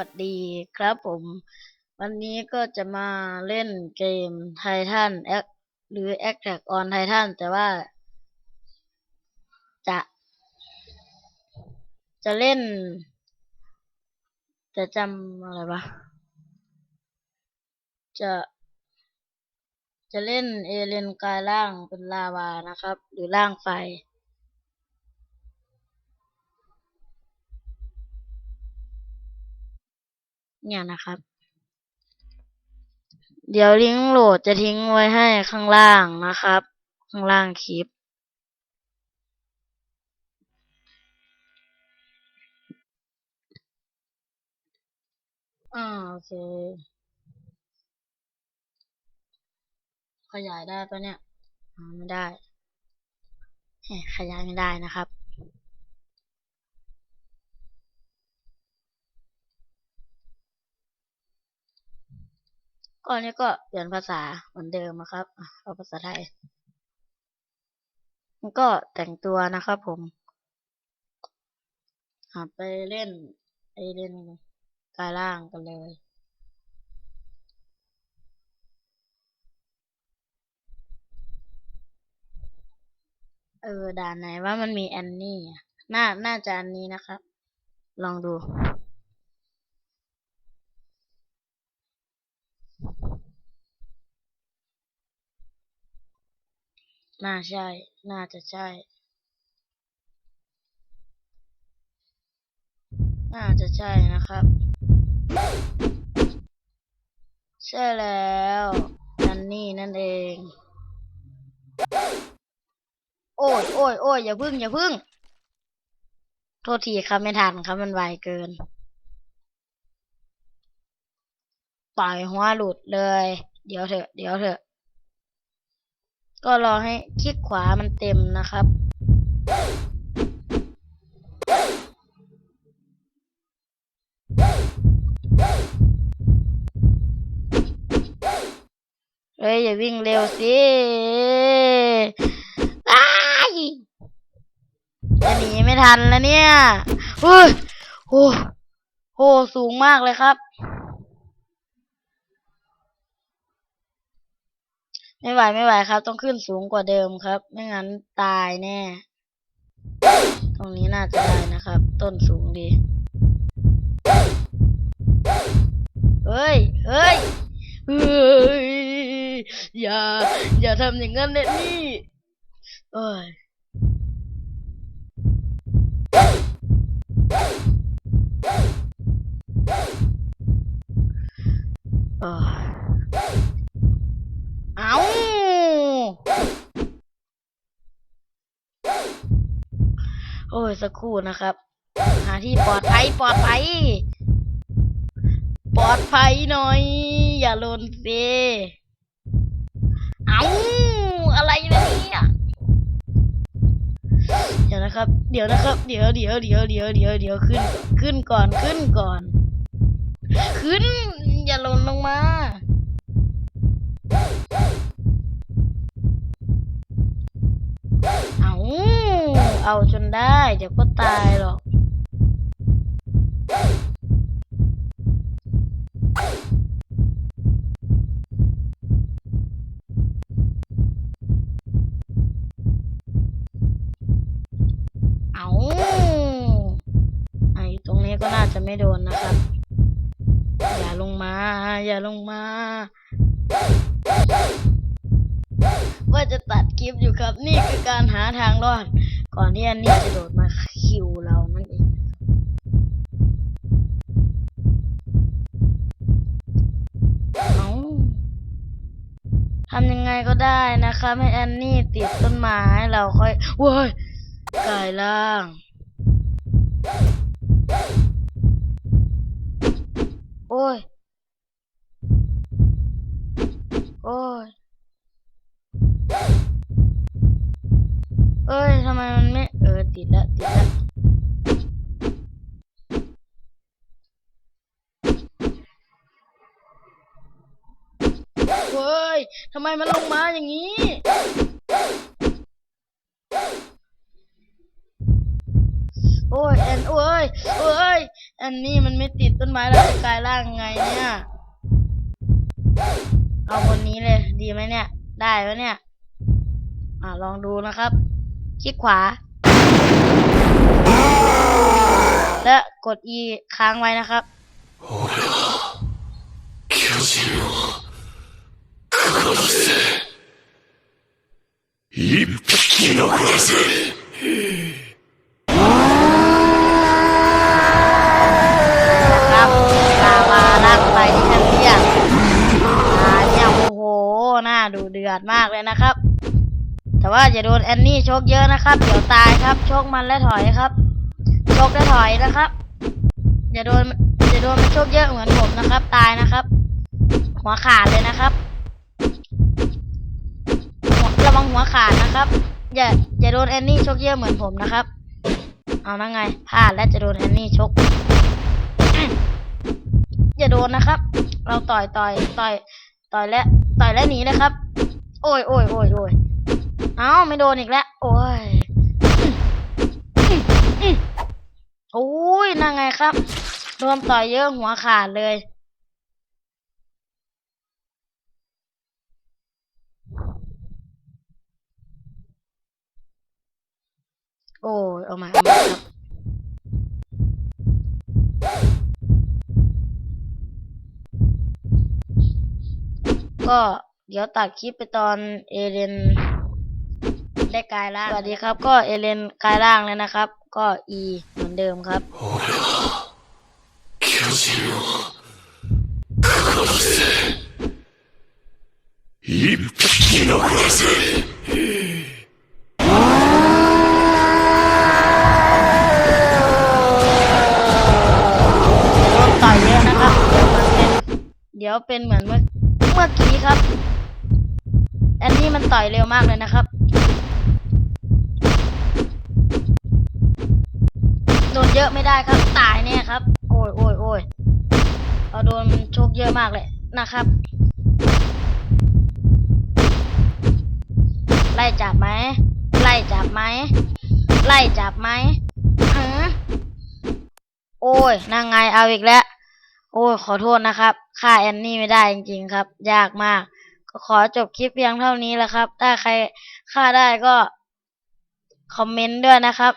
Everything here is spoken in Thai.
วัสดีครับผม วันนี้ก็จะมาเล่นเกมไททันแอคหรือ Attack on Titan แต่ว่า จะ จะเล่น จะจำอะไรวะจะ จะเล่นเอเลนกายร่างเป็นลาวานะครับ หรือร่างไฟ เนี่ยนะครับ เดี๋ยวลิงก์โหลดจะทิ้งไว้ให้ข้างล่างนะครับ ข้างล่างคลิป อ่าโอเค ขยายได้ปะเนี่ยไม่ได้ขยายไม่ได้นะครับ ก่อนนี้ก็เปลี่ยนภาษาเหมือนเดิมนะครับ เอาภาษาไทยมันก็แต่งตัวนะครับผมหาไปเล่นไอเล่นกายล่างกันเลยเออด่านไหนว่ามันมีแอนนี่น่า น่าจะอันนี้นะครับ ลองดู น่าใช่ น่าจะใช่ น่าจะใช่นะครับ ใช่แล้วอันนี่นั่นเอง โอ้ยโอ้ยโอ้ยอย่าพึ่ง อย่าพึ่ง โทษทีครับไม่ทันครับมันไวเกิน ปล่อยหัวหลุดเลย เดี๋ยวเถอะ เดี๋ยวเถอะ ก็รอให้คลิกขวามันเต็มนะครับ เฮ้ย อย่าวิ่งเร็วสิอ้ายจะหนีไม่ทันแล้วเนี่ยเฮ้ยโอ้โห สูงมากเลยครับ ไม่ไหวไม่ไหวครับ ต้องขึ้นสูงกว่าเดิมครับ ไม่งั้นตายแน่ ตรงนี้น่าจะได้นะครับ ต้นสูงดี เฮ้ย เฮ้ยเฮ้ยอย่า อย่าทำอย่างนั้นเด็ดนี่เอ้ยเอ้ย เอาโอ้ยสักครู่นะครับ หาที่ปลอดภัยปลอดภัย ปลอดภัยหน่อย อย่าหล่นเซเอาอะไรนะเนี่ยเดี๋ยวนะครับ เดี๋ยวนะครับ เดี๋ยวเดี๋ยวเดี๋ยวเดี๋ยวเดี๋ยวเดี๋ยวขึ้น ขึ้นก่อนขึ้นก่อน ขึ้น อย่าหล่นลงมา เอาเอาจนได้ เดี๋ยวก็ตายหรอก เอาไอ้ตรงนี้ก็น่าจะไม่โดนนะครับ อย่าลงมา อย่าลงมา ว่าจะตัดคลิปอยู่ครับ นี่คือการหาทางรอด ก่อนที่อันนี้จะโดดมาคิวเรานั่นเองทำยังไงก็ได้นะครับให้แอนนี่ติดต้นไม้เราค่อยเว้ยกายร่างโอ้ย โอ้ย เอ้ยทำไมมันไม่ เออ ติดละติดละเฮ้ยทำไมมันลงมาอย่างนี้โอ้ยแอนโอ้ยโอ้ยอันนี้มันไม่ติดต้นไม้แล้วกลายร่างไงเนี่ย เอาคนนี้เลย ดีไหมเนี่ย ได้ไหมเนี่ย อ่าลองดูนะครับ คลิกขวา และกด E ค้างไว้นะครับ 巨人を殺せ一匹残らせ ดือดมากเลยนะครับ แต่ว่าอย่าโดนแอนนี่ชกเยอะนะครับ เดี๋ยวตายครับ ชกมันและถอยครับ ชกและถอยนะครับ อย่าโดนอย่าโดนมันชกเยอะเหมือนผมนะครับ ตายนะครับ หัวขาดเลยนะครับระวังหัวขาดนะครับ อย่าอย่าโดนแอนนี่ชกเยอะเหมือนผมนะครับ เอานะไงพลาดและจะโดนแอนนี่ชกอย่าโดนนะครับ เราต่อยต่อยต่อย ต่อยและต่อยและหนีนะครับ โอ้ยโอ้ยโอ้ยโอ้ยเอ้าไม่โดนอีกแล้ว โอ้ยโอ้ยนั่งไงครับโดนต่อยเยอะหัวขาดเลย โอ้ยเอามาเอามาครับก็ เดี๋ยวตัดคลิปไปตอนเอเลนได้กลายร่าง สวัสดีครับ ก็เอเลนกลายร่างแล้วนะครับ ก็ E เหมือนเดิมครับ 俺は巨人を殺せ一匹残らせ โดนต่อยเยอะนะครับ เดี๋ยวมันเป็น เดี๋ยวเป็นเหมือนเมื่อเมื่อกี้ครับ อันนี้มัน ต่อยเร็วมากเลยนะครับ โดนเยอะไม่ได้ครับ ตายแน่ครับ โอ้ยโอ้ยโอ้ยเราโดนมันชกเยอะมากเลยนะครับ ไล่จับไหม ไล่จับไหม ไล่จับไหมฮะโอ้ยนางไงเอาอีกแล้ว โอ้ยขอโทษนะครับฆ่าแอนนี่ไม่ได้จริงๆครับ ยากมาก ขอจบคลิปเพียงเท่านี้แล้วครับ ถ้าใครฆ่าได้ก็คอมเมนต์ด้วยนะครับ